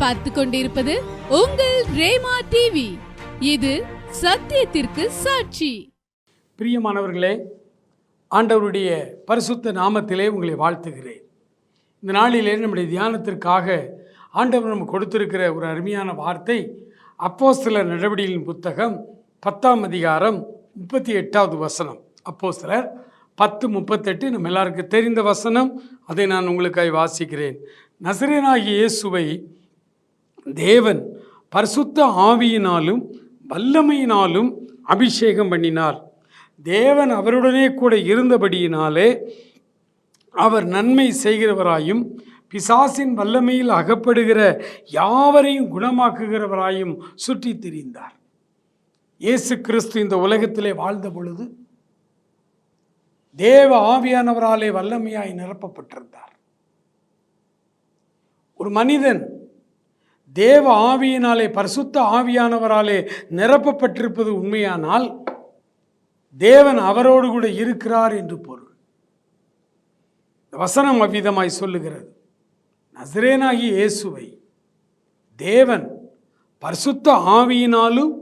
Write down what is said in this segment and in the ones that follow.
பார்த்து கொண்டிருப்பது உங்கள் ரேமா டிவி இது சத்தியத்திற்கு சாட்சி. பிரியமானவர்களே ஆண்டவருடைய பரிசுத்த நாமத்திலே உங்களை வாழ்த்துகிறேன். இந்த நாளிலே நம்முடைய தியானத்திற்காக ஆண்டவர் நமக்கு கொடுத்திருக்கிற ஒரு அருமையான வார்த்தை அப்போஸ்தலர் நடவடிக்கையின் புத்தகம் பத்தாம் அதிகாரம் முப்பத்தி எட்டாவது வசனம். அப்போஸ்தலர் பத்து முப்பத்தெட்டு நம்ம எல்லாருக்கும் தெரிந்த வசனம் அதை நான் உங்களுக்காக வாசிக்கிறேன். நசரேனாகிய இயேசுவை தேவன் பரிசுத்த ஆவியினாலும் வல்லமையினாலும் அபிஷேகம் பண்ணினார். தேவன் அவருடனே கூட இருந்தபடியினாலே அவர் நன்மை செய்கிறவராயும் பிசாசின் வல்லமையில் அகப்படுகிற யாவரையும் குணமாக்குகிறவராயும் சுற்றி திரிந்தார். இயேசு கிறிஸ்து இந்த உலகத்திலே வாழ்ந்த பொழுது தேவ ஆவியானவராலே வல்லமையாய் நிரப்பப்பட்டிருந்தார். ஒரு மனிதன் தேவ ஆவியினாலே பரிசுத்த ஆவியானவராலே நிரப்பப்பட்டிருப்பது உண்மையானால் தேவன் அவரோடு கூட இருக்கிறார் என்று பொருள். இந்த வசனம் அவ்விதமாய் சொல்லுகிறது. நசரேனாகி இயேசுவை தேவன் பரிசுத்த ஆவியினாலும்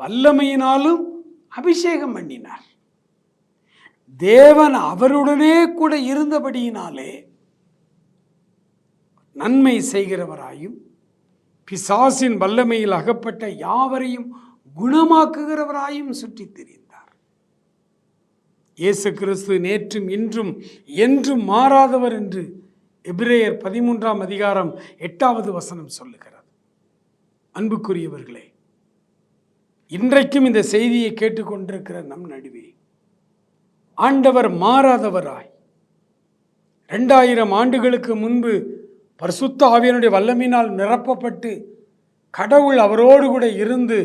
வல்லமையினாலும் அபிஷேகம் பண்ணினார். தேவன் அவருடனே கூட இருந்தபடியினாலே நன்மை செய்கிறவராயும் பிசாசின் வல்லமையில் அகப்பட்ட யாவரையும் குணமாக்குகிறவராயும் சுற்றித் திரிந்தார். இயேசு கிறிஸ்து நேற்றும் இன்றும் என்றும் மாறாதவர் என்று எபிரேயர் பதிமூன்றாம் அதிகாரம் எட்டாவது வசனம் சொல்லுகிறது. அன்புக்குரியவர்களே இன்றைக்கும் இந்த செய்தியை கேட்டுக்கொண்டிருக்கிற நம் நடுவே ஆண்டவர் மாறாதவராய். ரெண்டாயிரம் ஆண்டுகளுக்கு முன்பு பரிசுத்த ஆவியனுடைய வல்லமையினால் நிரப்பப்பட்டு கடவுள் அவரோடு கூட இருந்து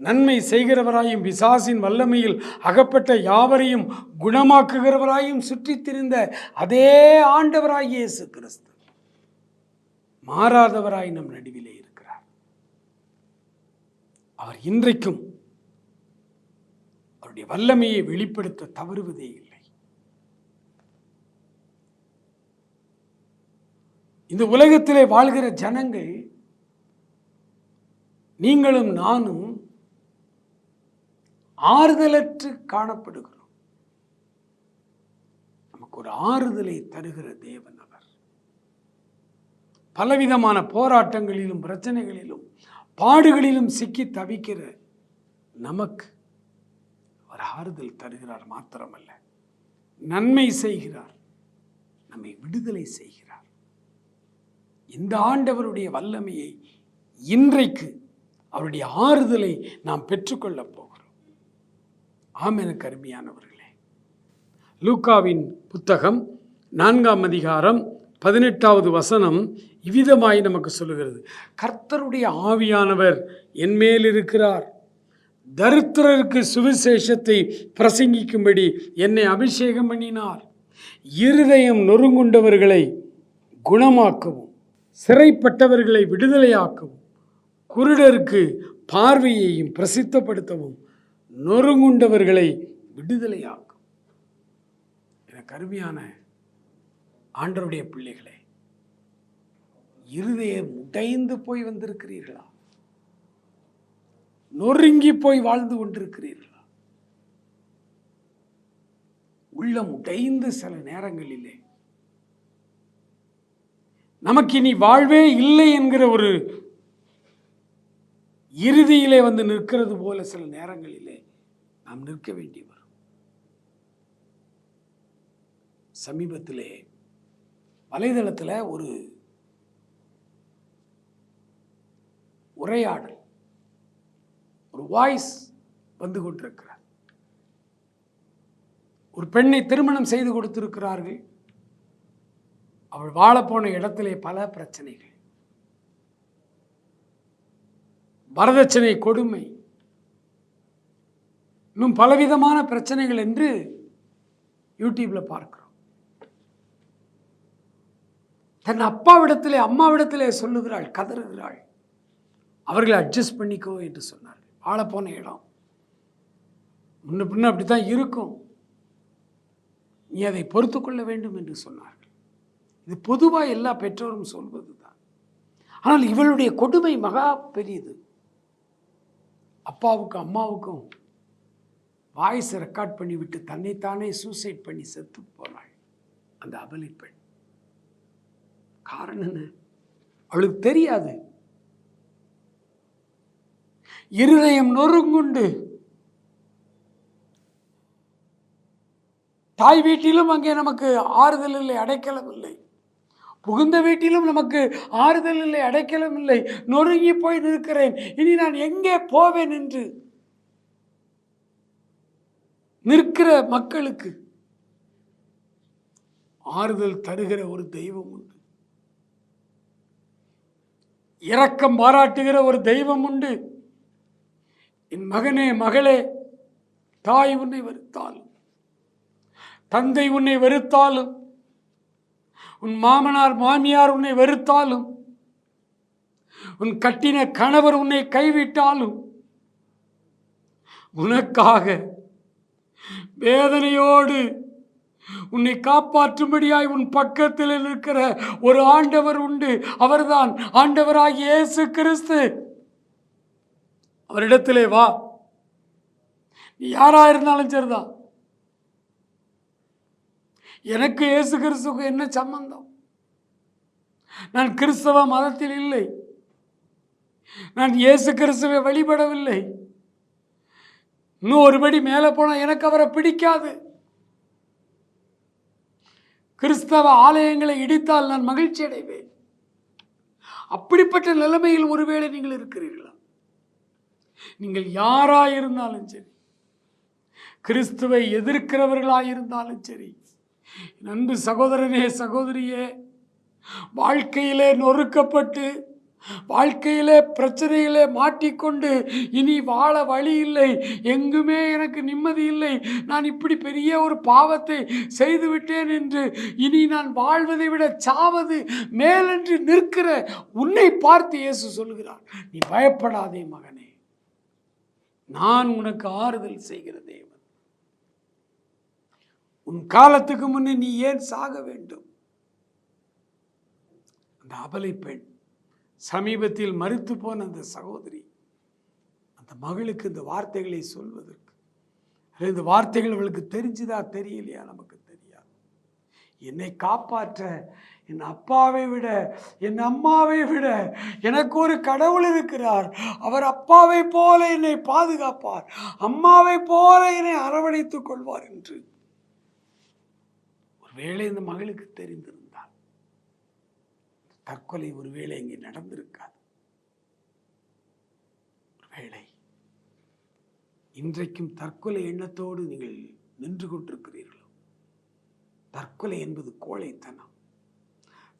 நன்மை செய்கிறவராயும் பிசாசின் வல்லமையில் அகப்பட்ட யாவரையும் குணமாக்குகிறவராயும் சுற்றித் திரிந்த அதே ஆண்டவராய் இயேசு கிறிஸ்து மாறாதவராய் நம் நடுவிலே இருக்கிறார். அவர் இன்றைக்கும் அவருடைய வல்லமையை வெளிப்படுத்த தவறுவதே இல்லை. இந்த உலகத்திலே வாழ்கிற ஜனங்கள் நீங்களும் நானும் ஆறுதலற்று காணப்படுகிறோம். நமக்கு ஒரு ஆறுதலை தருகிற தேவன் அவர். பலவிதமான போராட்டங்களிலும் பிரச்சனைகளிலும் பாடுகளிலும் சிக்கி தவிக்கிற நமக்கு அவர் ஆறுதல் தருகிறார் மாத்திரமல்ல. நன்மை செய்கிறார். நம்மை விடுதலை செய்கிறார். இந்த ஆண்டவருடைய வல்லமையை இன்றைக்கு அவருடைய ஆறுதலை நாம் பெற்றுக்கொள்ளப் போகிறோம். ஆம் எனக்கு அருமையானவர்களே லூக்காவின் புத்தகம் நான்காம் அதிகாரம் பதினெட்டாவது வசனம் இவ்விதமாய் நமக்கு சொல்லுகிறது. கர்த்தருடைய ஆவியானவர் என்மேல் இருக்கிறார். தரித்திரருக்கு சுவிசேஷத்தை பிரசங்கிக்கும்படி என்னை அபிஷேகம் பண்ணினார். இருதயம் நொறுங்குண்டவர்களை குணமாக்கவும். சிறைப்பட்டவர்களை விடுதலையாக்கவும் குருடருக்கு பார்வையையும் பிரசித்தப்படுத்தவும் நொறுங்குண்டவர்களை விடுதலையாக்கும். எனக்கு கருமையான ஆண்டருடைய பிள்ளைகளே இருதயம் உடைந்து போய் வந்திருக்கிறீர்களா? நொறுங்கி போய் வாழ்ந்து கொண்டிருக்கிறீர்களா? உள்ளம் உடைந்து சில நேரங்களிலே நமக்கு இனி வாழ்வே இல்லை என்கிற ஒரு இறுதியிலே வந்து நிற்கிறது போல சில நேரங்களிலே நாம் நிற்க வேண்டி வரும். சமீபத்திலே வலைதளத்தில் ஒரு உரையாடல் ஒரு வாய்ஸ் வந்து கொண்டிருக்கிறார். ஒரு பெண்ணை திருமணம் செய்து கொடுத்திருக்கிறார்கள். அவள் வாழப்போன இடத்திலே பல பிரச்சனைகள். வரதட்சணை கொடுமை. இன்னும் பலவிதமான பிரச்சனைகள் என்று யூடியூப்ல பார்க்கிறோம். தன் அப்பாவிடத்திலே அம்மாவிடத்திலே சொல்லுகிறாள் கதறுகிறாள். அவர்களை அட்ஜஸ்ட் பண்ணிக்கோ என்று சொன்னார்கள். வாழப்போன இடம். முன்ன பின்ன அப்படித்தான் இருக்கும். நீ அதை பொறுத்து கொள்ள வேண்டும் என்று சொன்னார்கள். இது பொதுவாக எல்லா பெற்றோரும் சொல்வது தான் ஆனால் இவளுடைய கொடுமை மகா பெரியது. அப்பாவுக்கும் அம்மாவுக்கும் வாய்ஸ் ரெக்கார்ட் பண்ணிவிட்டு தன்னைத்தானே சூசைட் பண்ணி செத்து போனாள் அந்த அபலை பெண். காரணம் என்ன? அவளுக்கு தெரியாது. இருதயம் நொறுங்குண்டு. தாய் வீட்டிலும் அங்கே நமக்கு ஆறுதல் இல்லை அடைக்கலம் இல்லை. புகுந்த வீட்டிலும் நமக்கு ஆறுதல் இல்லை அடைக்கலம் இல்லை. நொறுங்கி போய் நிற்கிறேன். இனி நான் எங்கே போவேன் என்று நிற்கிற மக்களுக்கு ஆறுதல் தருகிற ஒரு தெய்வம் உண்டு. இரக்கம் பாராட்டுகிற ஒரு தெய்வம் உண்டு. என் மகனே மகளே தாய் உன்னை வெறுத்தாலும் தந்தை உன்னை வெறுத்தாலும் உன் மாமனார் மாமியார் உன்னை வெறுத்தாலும் உன் கட்டின கணவர் உன்னை கைவிட்டாலும் உனக்காக வேதனையோடு உன்னை காப்பாற்றும்படியாய் உன் பக்கத்தில் இருக்கிற ஒரு ஆண்டவர் உண்டு. அவர்தான் ஆண்டவராகிய இயேசு கிறிஸ்து. அவரிடத்திலே வா. நீ யாரா இருந்தாலும் சரிதான். எனக்கு இயேசு கிறிஸ்துக்கு என்ன சம்பந்தம்? நான் கிறிஸ்தவ மதத்தில் இல்லை. நான் இயேசு கிறிஸ்துவை வழிபடவில்லை. இன்னும் ஒருபடி மேலே போனால் எனக்கு அவரை பிடிக்காது. கிறிஸ்தவ ஆலயங்களை இடித்தால் நான் மகிழ்ச்சி அடைவேன். அப்படிப்பட்ட நிலைமையில் ஒருவேளை நீங்கள் இருக்கிறீர்களா? நீங்கள் யாராயிருந்தாலும் சரி கிறிஸ்துவை எதிர்க்கிறவர்களாயிருந்தாலும் சரி நண்பு சகோதரனே சகோதரியே வாழ்க்கையிலே நொறுக்கப்பட்டு வாழ்க்கையிலே பிரச்சனையிலே மாட்டிக்கொண்டு இனி வாழ வழி இல்லை எங்குமே எனக்கு நிம்மதி இல்லை நான் இப்படி பெரிய ஒரு பாவத்தை செய்துவிட்டேன் என்று இனி நான் வாழ்வதை விட சாவது மேலென்று நிற்கிற உன்னை பார்த்து இயேசு சொல்கிறார் நீ பயப்படாதே மகனே நான் உனக்கு ஆறுதல் செய்கிற தேவன். உன் காலத்துக்கு முன்னே நீ ஏன் சாக வேண்டும்? அந்த அபலை பெண் சமீபத்தில் மறுத்து போன அந்த சகோதரி அந்த மகளுக்கு இந்த வார்த்தைகளை சொல்வதற்கு. இந்த வார்த்தைகள் அவளுக்கு தெரிஞ்சுதா தெரியலையா? நமக்கு தெரியாது. என்னை காப்பாற்ற என் அப்பாவை விட என் அம்மாவை விட எனக்கு ஒரு கடவுள் இருக்கிறார். அவர் அப்பாவை போல என்னை பாதுகாப்பார். அம்மாவை போல என்னை அரவணைத்துக் கொள்வார் என்று. ஒருவேளை இந்த மகளுக்கு தெரிந்திருந்தால். தற்கொலை ஒருவேளை இங்கே நடந்திருக்காது. ஒருவேளை இன்றைக்கும் தற்கொலை எண்ணத்தோடு நீங்கள் நின்று கொண்டிருக்கிறீர்களோ? தற்கொலை என்பது கோழைத்தனம்.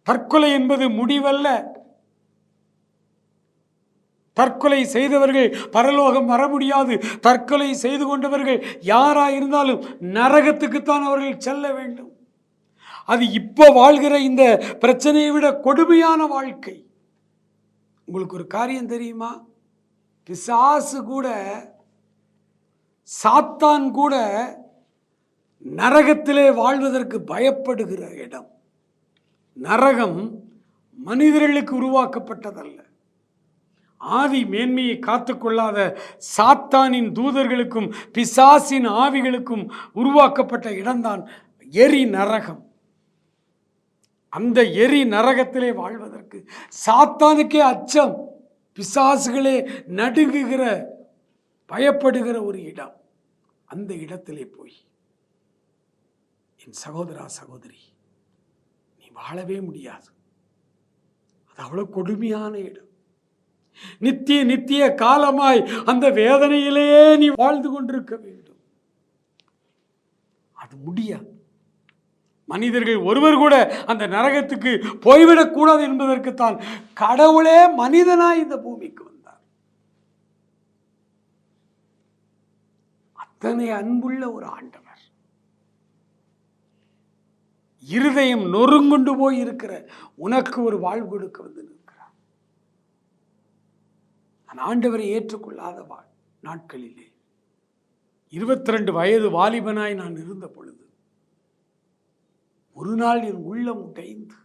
தற்கொலை என்பது முடிவல்ல. தற்கொலை செய்தவர்கள் பரலோகம் வர முடியாது. தற்கொலை செய்து கொண்டவர்கள் யாராயிருந்தாலும் நரகத்துக்குத்தான் அவர்கள் செல்ல வேண்டும். அது இப்போ வாழ்கிற இந்த பிரச்சனையை விட கொடுமையான வாழ்க்கை. உங்களுக்கு ஒரு காரியம் தெரியுமா? பிசாசு கூட சாத்தான் கூட நரகத்திலே வாழ்வதற்கு பயப்படுகிற இடம். நரகம் மனிதர்களுக்கு உருவாக்கப்பட்டதல்ல. ஆதி மேன்மையை காத்துக்கொள்ளாத சாத்தானின் தூதர்களுக்கும் பிசாசின் ஆவிகளுக்கும் உருவாக்கப்பட்ட இடம்தான் எரி நரகம் அந்த எரி நரகத்திலே வாழ்வதற்கு. சாத்தானுக்கே அச்சம். பிசாசுகளே நடுங்குகிற பயப்படுகிற ஒரு இடம். அந்த இடத்திலே போய் என் சகோதரா சகோதரி நீ வாழவே முடியாது. அது அவ்வளோ கொடுமையான இடம். நித்திய நித்திய காலமாய் அந்த வேதனையிலேயே நீ வாழ்ந்து கொண்டிருக்க வேண்டும். அது முடியாது. மனிதர்கள் ஒருவர் கூட அந்த நரகத்துக்கு போய்விடக்கூடாது என்பதற்குத்தான் கடவுளே மனிதனாய் இந்த பூமிக்கு வந்தார். அத்தனை அன்புள்ள ஒரு ஆண்டவர். இருதயம் நொறுங்குண்டு போய் இருக்கிற உனக்கு ஒரு வாழ்வு கொடுக்க வந்து நிற்கிறார். நான் ஆண்டவரை ஏற்றுக்கொள்ளாத வாழ் நாட்களிலே. இருபத்தி ரெண்டு வயது வாலிபனாய் நான் இருந்த பொழுது ஒரு நாள் என் உள்ளம் உடைந்து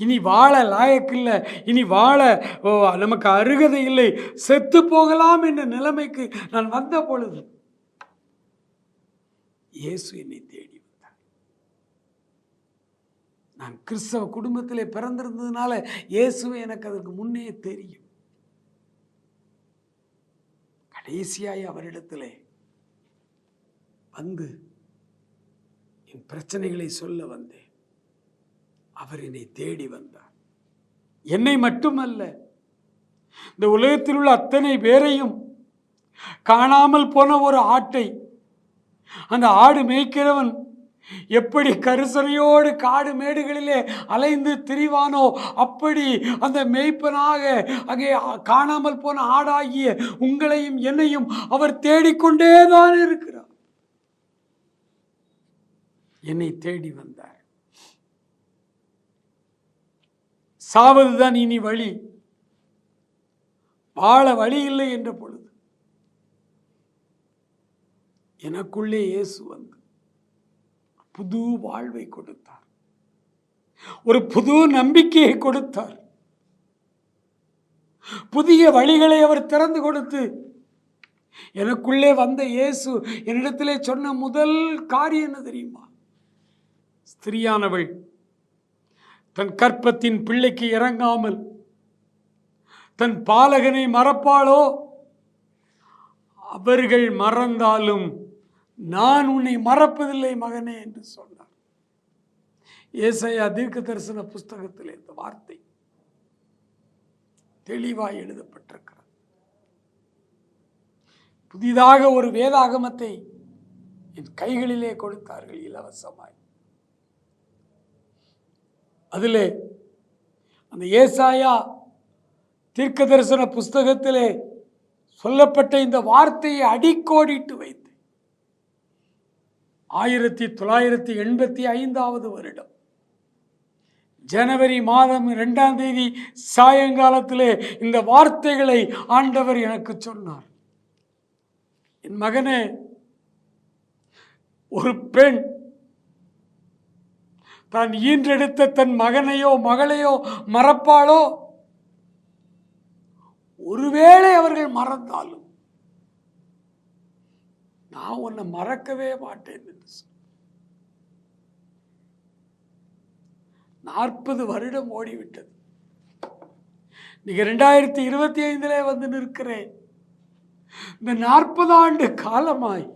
இனி வாழ லாயக்கில்ல இனி வாழ ஓ, நமக்கு அருகதை இல்லை செத்து போகலாம் என்ற நிலைமைக்கு நான் வந்த பொழுது இயேசு என்னை தேடி வந்தார். நான் கிறிஸ்தவ குடும்பத்திலே பிறந்திருந்ததுனால இயேசுவை எனக்கு அதற்கு முன்னே தெரியும். கடைசியாய் அவரிடத்திலே வந்து என் பிரச்சனைகளை சொல்ல வந்தேன். அவர் என்னை தேடி வந்தார். என்னை மட்டுமல்ல இந்த உலகத்தில் உள்ள அத்தனை பேரையும் காணாமல் போன ஒரு ஆட்டை அந்த ஆடு மேய்க்கிறவன் எப்படி கரிசனையோடு காடு மேடுகளிலே அலைந்து திரிவானோ அப்படி அந்த மேய்ப்பனாக அங்கே காணாமல் போன ஆடாகிய உங்களையும் என்னையும் அவர் தேடிக்கொண்டே தான் இருக்கிறார். என்னை தேடி வந்தார். சாவதுதான் இனி வழி. வாழ வழி இல்லை என்ற பொழுது எனக்குள்ளே இயேசு வந்து புது வாழ்வை கொடுத்தார். ஒரு புது நம்பிக்கையை கொடுத்தார். புதிய வழிகளை அவர் திறந்து கொடுத்து எனக்குள்ளே வந்த இயேசு என்னிடத்திலே சொன்ன முதல் காரியம் என்ன தெரியுமா? ஸ்திரியானவள். தன் கற்பத்தின் பிள்ளைக்கு இறங்காமல் தன் பாலகனை மறப்பாளோ? அவர்கள் மறந்தாலும் நான் உன்னை மறப்பதில்லை மகனே என்று சொன்னார். ஏசையா தீர்க்க தரிசன புஸ்தகத்தில் இந்த வார்த்தை தெளிவாய் எழுதப்பட்டிருக்கிறது. புதிதாக ஒரு வேதாகமத்தை என் கைகளிலே கொடுத்தார்கள் இலவசமாய். அதிலே அந்த ஏசாயா தீர்க்க தரிசன புஸ்தகத்திலே சொல்லப்பட்ட இந்த வார்த்தையை அடிக்கோடிட்டு வைத்து ஆயிரத்தி தொள்ளாயிரத்தி எண்பத்தி ஐந்தாவது வருடம் ஜனவரி மாதம் ரெண்டாம் தேதி சாயங்காலத்திலே இந்த வார்த்தைகளை ஆண்டவர் எனக்கு சொன்னார். என் மகனே ஒரு பெண் தான் ஈன்றெடுத்த தன் மகனையோ மகளையோ மறப்பாளோ? ஒருவேளை அவர்கள் மறந்தாலும் நான் உன்னை மறக்கவே மாட்டேன் என்று நாற்பது வருடம் ஓடிவிட்டது. நீங்க ரெண்டாயிரத்தி இருபத்தி ஐந்திலே வந்து நிற்கிறேன். இந்த நாற்பது ஆண்டு காலமாய்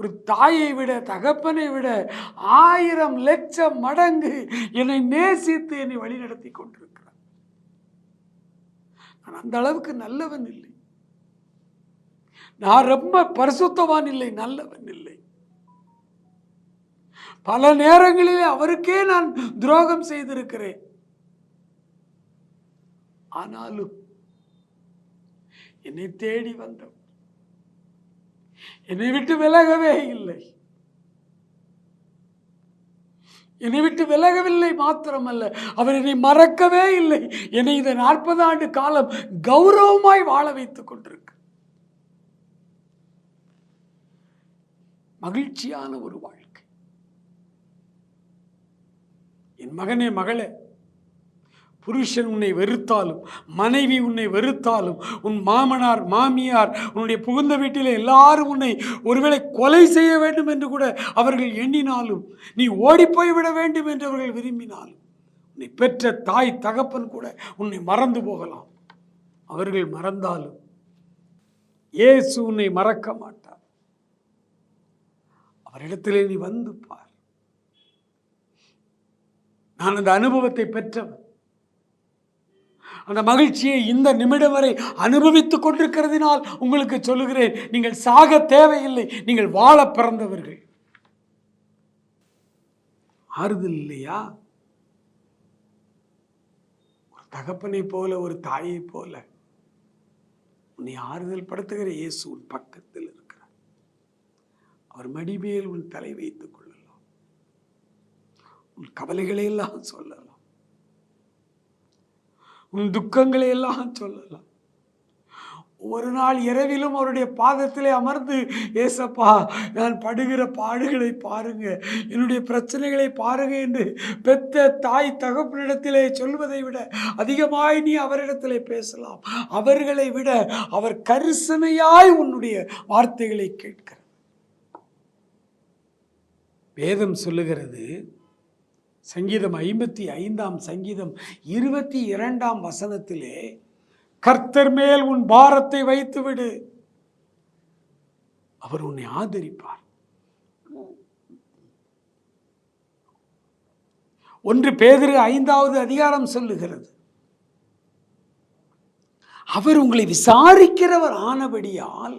ஒரு தாயை விட தகப்பனை விட ஆயிரம் லட்சம் மடங்கு என்னை நேசித்து என்னை வழிநடத்தி கொண்டிருக்கிறார். நான் அந்த அளவுக்கு நல்லவன் இல்லை. நான் ரொம்ப பரிசுத்தவான் இல்லை நல்லவன் இல்லை. பல நேரங்களிலே அவருக்கே நான் துரோகம் செய்திருக்கிறேன். ஆனாலும் என்னை தேடி வந்தவர் என்னை விட்டு விலகவே இல்லை. என்னை விட்டு விலகவில்லை மாத்திரமல்ல அவர் என்னை மறக்கவே இல்லை. என்னை இந்த நாற்பது ஆண்டு காலம் கௌரவமாய் வாழ வைத்துக் கொண்டிருக்கு. மகிழ்ச்சியான ஒரு வாழ்க்கை. என் மகனே மகளே புருஷன் உன்னை வெறுத்தாலும் மனைவி உன்னை வெறுத்தாலும் உன் மாமனார் மாமியார் உன்னுடைய புகுந்த வீட்டில் எல்லாரும் உன்னை ஒருவேளை கொலை செய்ய வேண்டும் என்று கூட அவர்கள் எண்ணினாலும் நீ ஓடிப்போய் விட வேண்டும் என்று அவர்கள் விரும்பினாலும் உன்னை பெற்ற தாய் தகப்பன் கூட உன்னை மறந்து போகலாம். அவர்கள் மறந்தாலும் இயேசு உன்னை மறக்க மாட்டார். அவரிடத்திலே நீ வந்து பார். நான் அந்த அனுபவத்தை பெற்றவன். அந்த மகிழ்ச்சியை இந்த நிமிடம் வரை அனுபவித்துக் கொண்டிருக்கிறதினால் உங்களுக்கு சொல்லுகிறேன் நீங்கள் சாக தேவையில்லை நீங்கள் வாழ பிறந்தவர்கள். ஆறுதல் இல்லையா? ஒரு தகப்பனை போல ஒரு தாயை போல. உன்னை ஆறுதல் படுத்துகிற இயேசு உன் பக்கத்தில் இருக்கிறார். அவர் மடிமேல் உன் தலை வைத்துக் கொள்ளலாம். உன் கவலைகளை எல்லாம் சொல்லலாம். உன் துக்கங்களை எல்லாம் சொல்லலாம். ஒரு நாள் இரவிலும் அவருடைய பாதத்திலே அமர்ந்து ஏசப்பா நான் படுகிற பாடுகளை பாருங்க. என்னுடைய பிரச்சனைகளை பாருங்க என்று பெத்த தாய் தகப்பனிடத்திலே சொல்வதை விட அதிகமாய் நீ அவரிடத்திலே பேசலாம். அவர்களை விட அவர் கரிசனையாய் உன்னுடைய வார்த்தைகளை கேட்கிறார். வேதம் சொல்லுகிறது சங்கீதம் ஐம்பத்தி ஐந்தாம் சங்கீதம் இருபத்தி இரண்டாம் வசனத்திலே கர்த்தர் மேல் உன் பாரத்தை வைத்து விடு அவர் உன்னை ஆதரிப்பார். ஒன்று பேதிரு ஐந்தாவது அதிகாரம் சொல்லுகிறது. அவர் உங்களை விசாரிக்கிறவர் ஆனபடியால்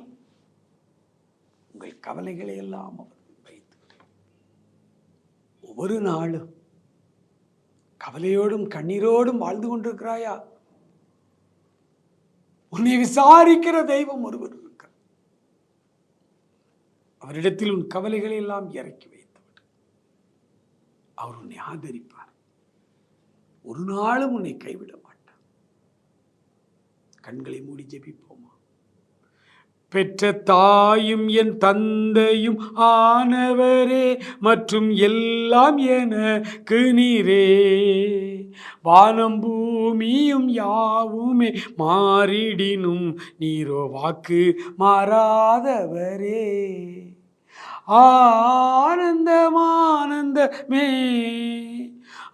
உங்கள் கவலைகளை எல்லாம் அவர் வைத்து ஒவ்வொரு நாளும் கவலையோடும் கண்ணீரோடும் வாழ்ந்து கொண்டிருக்கிறாயா? உன்னை விசாரிக்கிற தெய்வம் ஒருவர் இருக்கிறார். அவரிடத்தில் உன் கவலைகளை எல்லாம் இறக்கி வைத்தவர். அவர் உன்னை ஆதரிப்பார். ஒரு நாளும் உன்னை கைவிட மாட்டார். கண்களை மூடி ஜெபிப்போம். பெற்ற தாயும் என் தந்தையும் ஆனவரே மற்றும் எல்லாம் எனக்கு நீரே. வானம் பூமியும் யாவுமே மாறிடினும் நீரோ வாக்கு மாறாதவரே. ஆனந்தமானந்தமே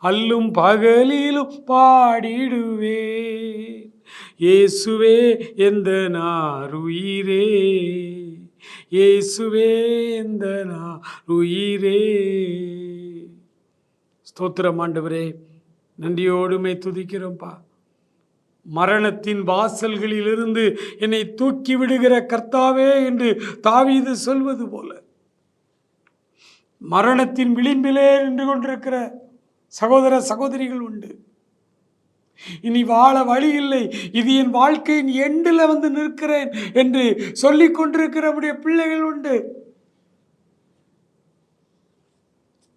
அல்லும் பகலிலும் பாடிடுவே. இயேசுவே எந்த நாருயிரே? இயேசுவே எந்த நாருயிரே? ஸ்தோத்திரம் ஆண்டவரே. நன்றியோடுமை துதிக்கிறோம்ப்பா. மரணத்தின் வாசல்களிலிருந்து என்னை தூக்கி விடுகிற கர்த்தாவே என்று தாவீது சொல்வது போல. மரணத்தின் விளிம்பிலே நின்று கொண்டிருக்கிற சகோதர சகோதரிகள் உண்டு. இனி வாழ வழி இல்லை இது என் வாழ்க்கையின் எண்டில் வந்து நிற்கிறேன் என்று சொல்லிக் கொண்டிருக்கிற நம்முடைய பிள்ளைகள் உண்டு.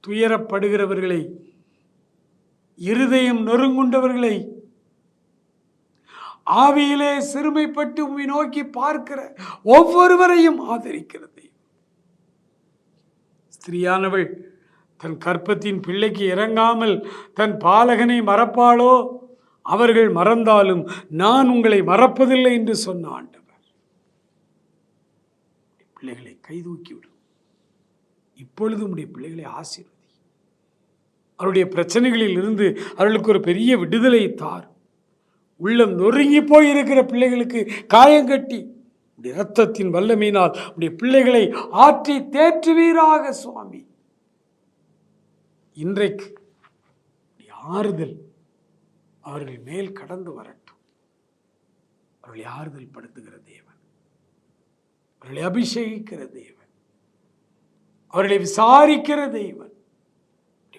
துயரப்படுகிறவர்களை இருதயம் நொறுங்குண்டவர்களை ஆவியிலே சிறுமைப்பட்டு உம்மை நோக்கி பார்க்கிற ஒவ்வொருவரையும் ஆதரிக்கிறது. ஸ்திரியானவள் தன் கற்பத்தின் பிள்ளைக்கு இறங்காமல் தன் பாலகனை மறப்பாளோ? அவர்கள் மறந்தாலும் நான் உங்களை மறப்பதில்லை என்று சொன்ன ஆண்டவர். பிள்ளைகளை கைதூக்கி விடும் இப்பொழுது உடைய பிள்ளைகளை ஆசீர்வதி. அவருடைய பிரச்சனைகளில் இருந்து அவர்களுக்கு ஒரு பெரிய விடுதலை தார். உள்ளம் நொறுங்கி போய் இருக்கிற பிள்ளைகளுக்கு காயங்கட்டி உடைய இரத்தத்தின் வல்லமையினால் உடைய பிள்ளைகளை ஆற்றி தேற்றுவீராக சுவாமி. இன்றைக்கு ஆறுதல் அவர்கள் மேல் கடந்து வரட்டும். அவர்களை ஆறுதல் படுத்துகிற தேவன். அவர்களை அபிஷேகிக்கிற தேவன். அவர்களை விசாரிக்கிற தெய்வன்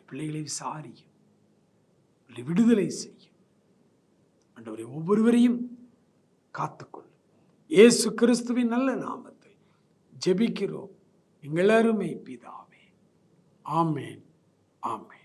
பிள்ளைகளை விசாரியும். அவர்களை விடுதலை செய்யும். ஆண்டவரை ஒவ்வொருவரையும் காத்துக்கொள்ளும். இயேசு கிறிஸ்துவின் நல்ல நாமத்தை ஜெபிக்கிறோம். எங்கள் அருமை பிதாவே. ஆமேன். ஆமேன்.